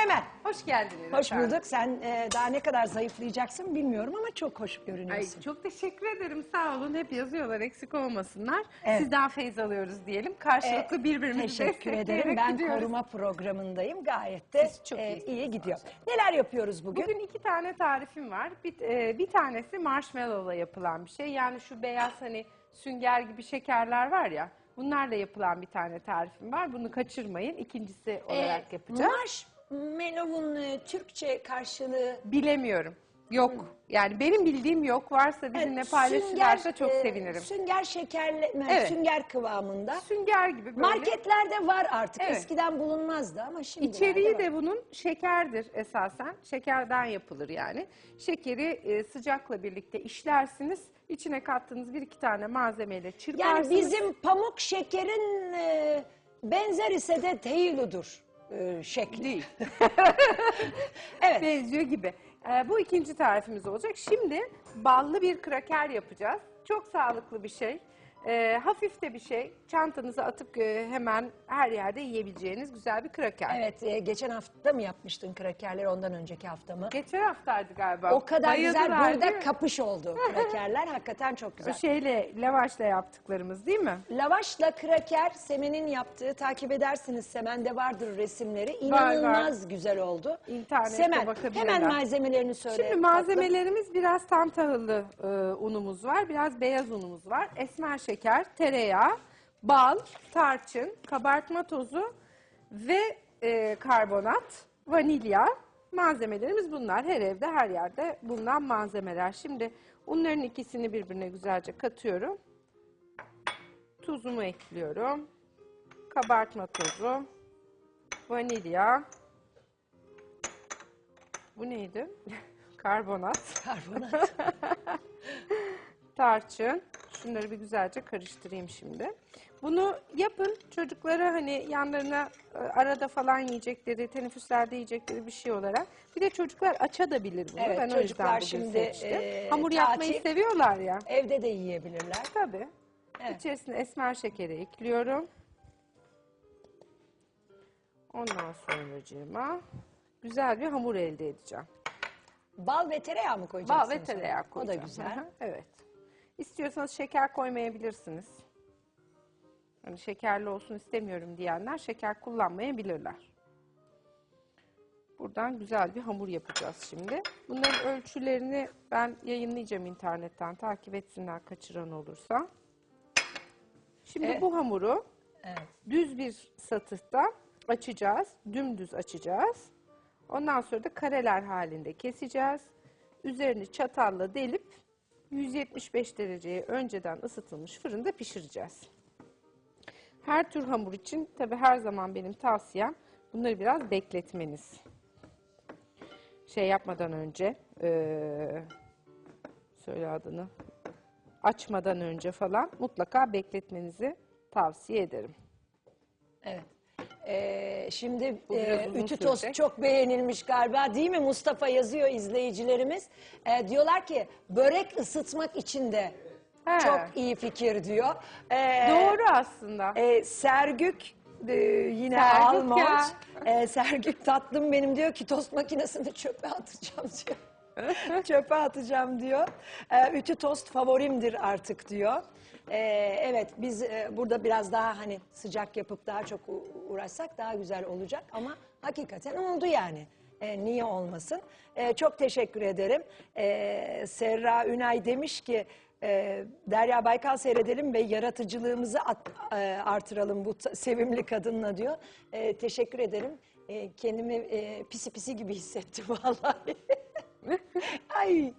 Semel. Hoş geldiniz. Hoş efendim. bulduk. Sen e, daha ne kadar zayıflayacaksın bilmiyorum ama çok hoş Ay, görünüyorsun. çok teşekkür ederim. Sağ olun. Hep yazıyorlar eksik olmasınlar. Evet. Sizden feyiz alıyoruz diyelim. Karşılıklı E, birbirimizi Teşekkür ederim. Ben gidiyoruz. koruma programındayım. Gayet de Siz çok e, iyi gidiyor. Neler yapıyoruz bugün? Bugün iki tane tarifim var. Bir, e, bir tanesi marshmallow'la yapılan bir şey. Yani şu beyaz hani sünger gibi şekerler var ya. Bunlarla yapılan bir tane tarifim var. Bunu kaçırmayın. İkincisi olarak yapacağım. Marshmallow'un e, Türkçe karşılığı Bilemiyorum. Yok. Yani benim bildiğim yok. Varsa bizimle Evet, paylaşırlarsa çok e, sevinirim. Sünger şekerle, Evet. sünger kıvamında. Sünger gibi böyle. Marketlerde var artık. Evet. Eskiden bulunmazdı ama şimdi İçeriği de bunun şekerdir esasen. Şekerden yapılır yani. Şekeri e, sıcakla birlikte işlersiniz. İçine kattığınız bir iki tane malzemeyle çırparsınız. Yani bizim pamuk şekerin e, benzer ise de teyludur e, şekli. Evet. Benziyor gibi. E, bu ikinci tarifimiz olacak. Şimdi ballı bir kraker yapacağız. Çok sağlıklı bir şey. E, hafif de bir şey. Çantanıza atıp e, hemen her yerde yiyebileceğiniz güzel bir kraker. Evet, e, geçen hafta mı yapmıştın krakerleri ondan önceki hafta mı? Geçen haftaydı galiba. O kadar güzel Bayıldılar, değil burada mi? kapış oldu krakerler. Hakikaten çok güzel. şeyle lavaşla yaptıklarımız değil mi? Lavaşla kraker Semen'in yaptığı takip edersiniz. Semen'de vardır resimleri. İnanılmaz güzel oldu. İnternette Semen bakabilirler. hemen malzemelerini söyle. Şimdi tatlım. malzemelerimiz biraz tam tahıllı e, unumuz var, biraz beyaz unumuz var, esmer şeker, tereyağı, bal, tarçın, kabartma tozu ve e, karbonat, vanilya. Malzemelerimiz bunlar. Her evde, her yerde bulunan malzemeler. Şimdi unların ikisini birbirine güzelce katıyorum. Tuzumu ekliyorum. Kabartma tozu, vanilya, bu neydi? Karbonat, Karbonat. tarçın. Şunları bir güzelce karıştırayım şimdi. Bunu yapın. Çocuklara hani yanlarına e, arada falan yiyecekleri, teneffüslerde yiyecekleri bir şey olarak. Bir de çocuklar aça da bilir bunu. Evet, ben o çocuklar şimdi, e, Hamur yapmayı tatil- seviyorlar ya. Evde de yiyebilirler. Tabii. Evet. İçerisine esmer şekeri ekliyorum. Ondan sonracığıma güzel bir hamur elde edeceğim. Bal ve tereyağı mı koyacaksın? Bal ve tereyağı O koyacağım. da güzel. Hı hı, Evet. İstiyorsanız şeker koymayabilirsiniz. Hani şekerli olsun istemiyorum diyenler şeker kullanmayabilirler. Buradan güzel bir hamur yapacağız şimdi. Bunların ölçülerini ben yayınlayacağım internetten. Takip etsinler kaçıran olursa. Şimdi Evet. bu hamuru Evet. düz bir satıhta açacağız. Dümdüz açacağız. Ondan sonra da kareler halinde keseceğiz. Üzerini çatalla delip 175 dereceye önceden ısıtılmış fırında pişireceğiz. Her tür hamur için tabi her zaman benim tavsiyem bunları biraz bekletmeniz. Şey yapmadan önce, eee, söyle adını, açmadan önce falan mutlaka bekletmenizi tavsiye ederim. Evet. Ee, şimdi Bu biraz e, uzun ütü tost sürecek. çok beğenilmiş galiba değil mi? Mustafa yazıyor izleyicilerimiz. Ee, diyorlar ki börek ısıtmak için de He. çok iyi fikir diyor. Ee, Doğru aslında. E, Sergük e, yine Sergük ya. E, Sergük tatlım benim diyor ki tost makinesini çöpe atacağım diyor. çöpe atacağım diyor. E, ütü tost favorimdir artık diyor. E, evet biz e, burada biraz daha hani sıcak yapıp daha çok uğraşsak daha güzel olacak ama hakikaten oldu yani. E, niye olmasın? E, çok teşekkür ederim. E, Serra Ünay demiş ki e, Derya Baykal seyredelim ve yaratıcılığımızı at- e, artıralım bu sevimli kadınla diyor. E, teşekkür ederim. E, kendimi e, pisi pisi gibi hissettim vallahi. Ay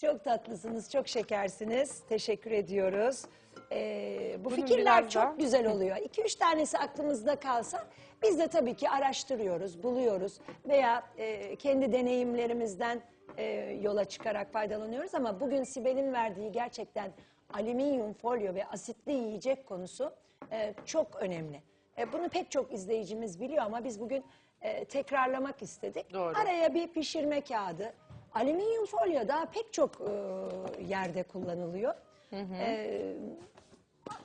çok tatlısınız, çok şekersiniz. Teşekkür ediyoruz. E, bu Bunun fikirler biraz çok daha- güzel oluyor. İki üç tanesi aklımızda kalsa biz de tabii ki araştırıyoruz, buluyoruz veya e, kendi deneyimlerimizden e, yola çıkarak faydalanıyoruz. Ama bugün Sibel'in verdiği gerçekten alüminyum folyo ve asitli yiyecek konusu e, çok önemli. E, bunu pek çok izleyicimiz biliyor ama biz bugün e, tekrarlamak istedik. Doğru. Araya bir pişirme kağıdı. Alüminyum folyo daha pek çok e, yerde kullanılıyor. E,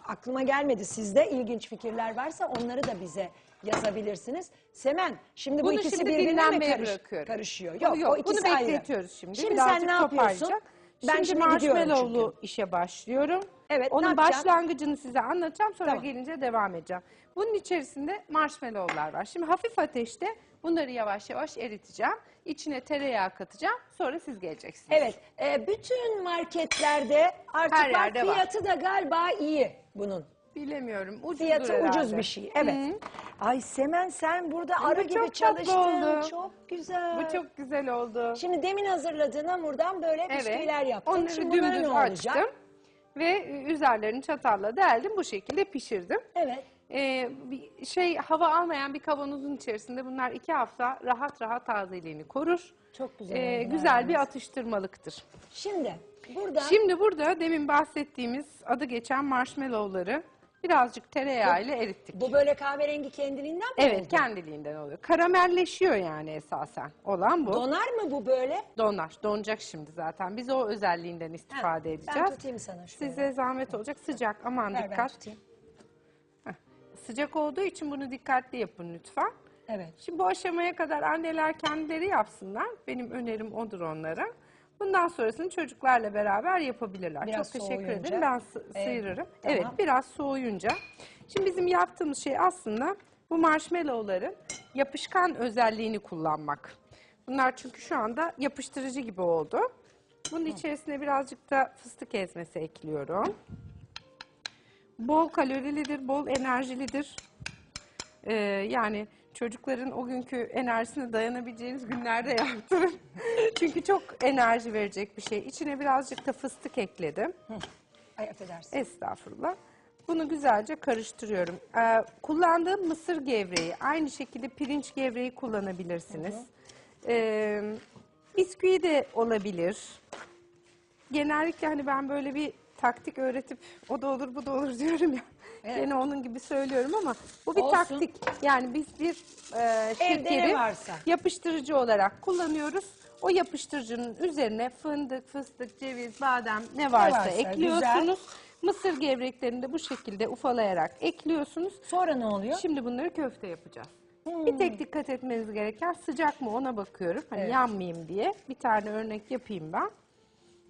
aklıma gelmedi. Sizde ilginç fikirler varsa onları da bize yazabilirsiniz. Semen şimdi bu Bunu ikisi şimdi birbirine mi dinlenmeye karış- bırakıyorum. karışıyor? Yok, Yok, o ikisi bunu ayrı. bekletiyoruz şimdi. Şimdi Birazcık sen ne yapıyorsun? toparlayacak. Ben şimdi, şimdi gidiyorum marshmallowlu işe başlıyorum. Evet, ne Onun başlangıcını size anlatacağım. Sonra Tamam. gelince devam edeceğim. Bunun içerisinde marshmallowlar var. Şimdi hafif ateşte bunları yavaş yavaş eriteceğim. İçine tereyağı katacağım. Sonra siz geleceksiniz. Evet, e, bütün marketlerde artık Her bak yerde var. fiyatı da galiba iyi bunun. Bilemiyorum. Ucuzdur Fiyatı ucuz herhalde. bir şey. Evet. Hı. Ay Semen sen burada arı çok gibi tatlı çalıştın. oldu. Çok güzel. Bu çok güzel oldu. Şimdi demin hazırladığın hamurdan böyle bisküviler yaptın. Onları Şimdi dümdüz ne olacak? açtım. Ve üzerlerini çatalla deldim. Bu şekilde pişirdim. Evet. Ee, bir şey hava almayan bir kavanozun içerisinde bunlar iki hafta rahat rahat tazeliğini korur. Çok güzel Ee, güzel bir yalnız. atıştırmalıktır. Şimdi burada Şimdi burada demin bahsettiğimiz adı geçen marshmallowları birazcık tereyağı ile erittik. bu böyle kahverengi kendiliğinden mi evet oldu? kendiliğinden oluyor. Karamelleşiyor yani esasen. Olan bu. Donar mı bu böyle? Donar. Donacak şimdi zaten. Biz o özelliğinden istifade Ben edeceğiz. tutayım sana şöyle. Size zahmet olacak. Sıcak aman Ver ben dikkat. tutayım. Sıcak olduğu için bunu dikkatli yapın lütfen. Evet. Şimdi bu aşamaya kadar anneler kendileri yapsınlar. Benim önerim odur onlara. Bundan sonrasını çocuklarla beraber yapabilirler. Biraz Çok teşekkür soğuyunca. ederim. Ben sı- Evet, sıyırırım. tamam. Evet, biraz soğuyunca. Şimdi bizim yaptığımız şey aslında bu marshmallowların yapışkan özelliğini kullanmak. Bunlar çünkü şu anda yapıştırıcı gibi oldu. Bunun içerisine birazcık da fıstık ezmesi ekliyorum. Bol kalorilidir, bol enerjilidir. Ee, yani çocukların o günkü enerjisine dayanabileceğiniz günlerde yaptırın. Çünkü çok enerji verecek bir şey. İçine birazcık da fıstık ekledim. Ay affedersin. Estağfurullah. Bunu güzelce karıştırıyorum. Ee, kullandığım mısır gevreği, aynı şekilde pirinç gevreği kullanabilirsiniz. Ee, bisküvi de olabilir. Genellikle hani ben böyle bir taktik öğretip o da olur bu da olur diyorum ya. Evet. Gene onun gibi söylüyorum ama bu bir Olsun. taktik. Yani biz bir e, şekeri varsa. yapıştırıcı olarak kullanıyoruz. O yapıştırıcının üzerine fındık, fıstık, ceviz, badem ne varsa, varsa, ekliyorsunuz. Mısır gevreklerini de bu şekilde ufalayarak ekliyorsunuz. Sonra ne oluyor? Şimdi bunları köfte yapacağız. Bir tek dikkat etmeniz gereken sıcak mı ona bakıyorum. Hani Evet. yanmayayım diye. Bir tane örnek yapayım ben.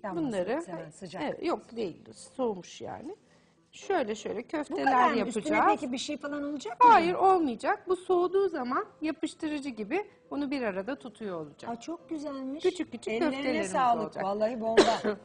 Yanmasın, Bunları sıcak. Evet, yok değil soğumuş yani. Şöyle şöyle Bu köfteler mı? yapacağız. Peki bir şey falan olacak mı? Hayır olmayacak. Bu soğuduğu zaman yapıştırıcı gibi bunu bir arada tutuyor olacak. Aa, çok güzelmiş. Küçük küçük Ellerine köftelerimiz sağlık. olacak. Vallahi bomba.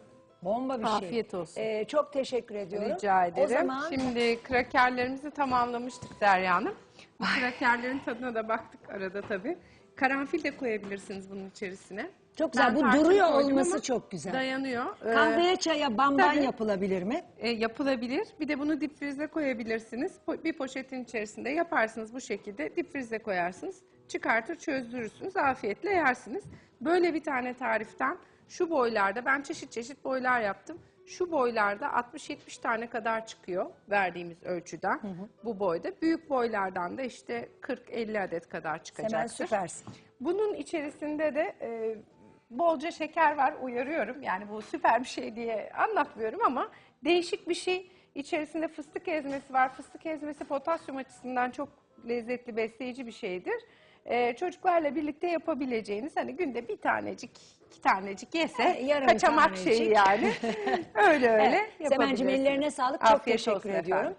bomba bir şey. Afiyet olsun. Ee, çok teşekkür ediyorum. Rica ederim. O zaman Şimdi krakerlerimizi tamamlamıştık Derya Hanım. Bu krakerlerin tadına da baktık arada tabii. Karanfil de koyabilirsiniz bunun içerisine. Çok güzel. Ben Bu tarçın duruyor koydum olması ama çok güzel. Dayanıyor. Ee, Kahveye çaya bamban tabii. yapılabilir mi? e, yapılabilir. Bir de bunu dipfrize koyabilirsiniz. Po- Bir poşetin içerisinde yaparsınız bu şekilde. Dipfrize koyarsınız. Çıkartır çözdürürsünüz. Afiyetle yersiniz. Böyle bir tane tariften şu boylarda ben çeşit çeşit boylar yaptım. Şu boylarda 60-70 tane kadar çıkıyor verdiğimiz ölçüden bu boyda. Büyük boylardan da işte 40-50 adet kadar Hemen çıkacaktır. süpersin. Bunun içerisinde de e, bolca şeker var uyarıyorum. Yani bu süper bir şey diye anlatmıyorum ama değişik bir şey. İçerisinde fıstık ezmesi var. Fıstık ezmesi potasyum açısından çok lezzetli, besleyici bir şeydir. E, çocuklarla birlikte yapabileceğiniz hani günde bir tanecik, iki tanecik yese yarım kaçamak tanecik. şeyi yani. öyle öyle Evet. Semen'cim yapabilirsiniz. ellerine sağlık. Çok Afiyet teşekkür olsun ediyorum. efendim.